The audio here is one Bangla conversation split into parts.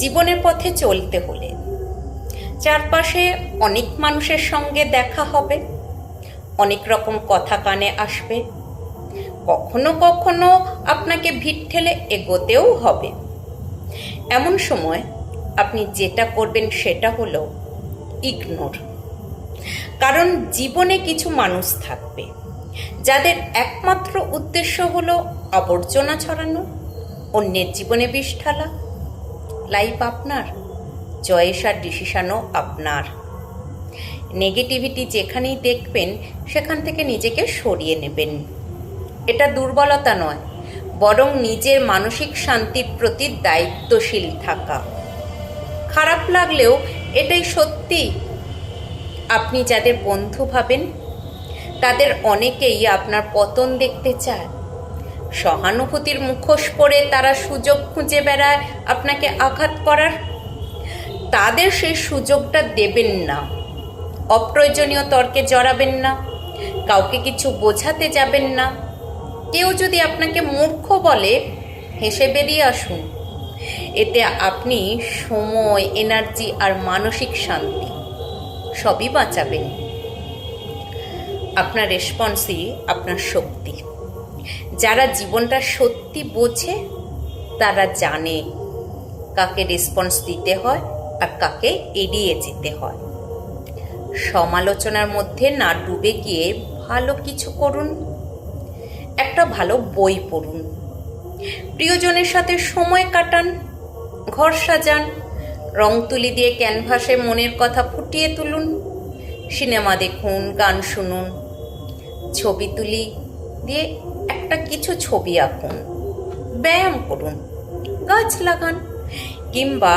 জীবনের পথে চলতে হলে। চারপাশে অনেক মানুষের সঙ্গে দেখা হবে, অনেক রকম কথা কানে আসবে, কখনো কখনো আপনাকে ভিড় ঠেলে এগোতেও হবে। এমন সময় আপনি যেটা করবেন সেটা হলো ইগনোর। কারণ জীবনে কিছু মানুষ থাকবে, যাদের একমাত্র উদ্দেশ্য হলো আবর্জনা ছড়ানো, অন্যের জীবনে বিষ ঢালা লাইফ আপনার? চয়েস আর ডিসিশানও আপনার। নেগেটিভিটি যেখানেই দেখবেন, সেখান থেকে নিজেকে সরিয়ে নেবেন। এটা দুর্বলতা নয়, বরং নিজের মানসিক শান্তির প্রতি দায়িত্বশীল থাকা। খারাপ লাগলেও এটাই সত্যি। আপনি যাদের বন্ধু ভাবেন, তাদের অনেকেই আপনার পতন দেখতে চায়। সহানুভূতির মুখোশ পরে তারা সুযোগ খুঁজে বেড়ায় আপনাকে আঘাত করার? তাদের সেই সুযোগটা দেবেন না। অপ্রয়োজনীয় তর্কে জড়াবেন না। কাউকে কিছু বোঝাতে যাবেন না। কেউ যদি আপনাকে মূর্খ বলে, হেসে বেরিয়ে আসুন। এতে আপনি সময় এনার্জি আর মানসিক শান্তি সবই বাঁচাবেন। আপনার রেসপন্সই আপনার শক্তি। যারা জীবনটা সত্যি বোঝে, তারা জানে কাকে রেসপন্স দিতে হয় আর কাকে এড়িয়ে যেতে হয়। সমালোচনার মধ্যে না ডুবে গিয়ে ভালো কিছু করুন, একটা ভালো বই পড়ুন। প্রিয়জনের সাথে সময় কাটান, ঘর সাজান, রং তুলি দিয়ে ক্যানভাসে মনের কথা ফুটিয়ে তুলুন, সিনেমা দেখুন, গান শুনুন, ছবি তুলি দিয়ে একটা কিছু ছবি আঁকুন। ব্যায়াম করুন, গাছ লাগান, কিংবা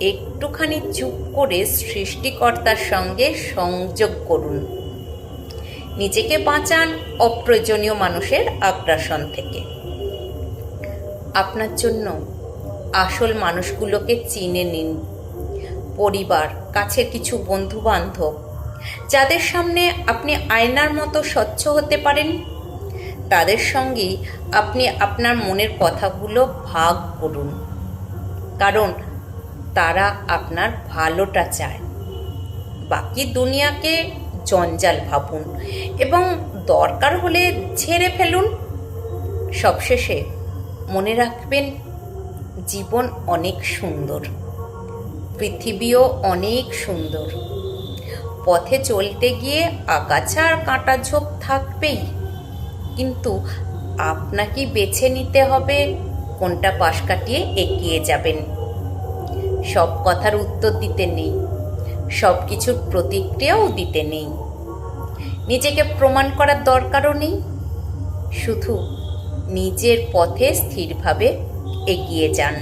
একটুখানি চুপ করে সৃষ্টিকর্তার সঙ্গে সংযোগ করুন। নিজেকে বাঁচান অপ্রয়োজনীয় মানুষের আগ্রাসন থেকে। আপনার জন্য আসল মানুষগুলোকে চিনে নিন। পরিবার, কাছের কিছু বন্ধু বান্ধব যাদের সামনে আপনি আয়নার মতো স্বচ্ছ হতে পারেন। তাদের সঙ্গেই আপনি আপনার মনের কথাগুলো ভাগ করুন। কারণ তারা আপনার ভালোটা চায়। বাকি দুনিয়াকে জঞ্জাল ভাবুন এবং দরকার হলে ছেড়ে ফেলুন। সবশেষে মনে রাখবেন, জীবন অনেক সুন্দর, পৃথিবীও অনেক সুন্দর। পথে চলতে গিয়ে আগাছা আর কাঁটা ঝোপ থাকবেই। কিন্তু আপনাকে বেছে নিতে হবে কোনটা পাশ কাটিয়ে এগিয়ে যাবেন। সব কথার উত্তর দিতে নেই, সব কিছুর প্রতিক্রিয়াও দিতে নেই। নিজেকে প্রমাণ করার দরকারও নেই, শুধু নিজের পথে স্থিরভাবে এগিয়ে যান।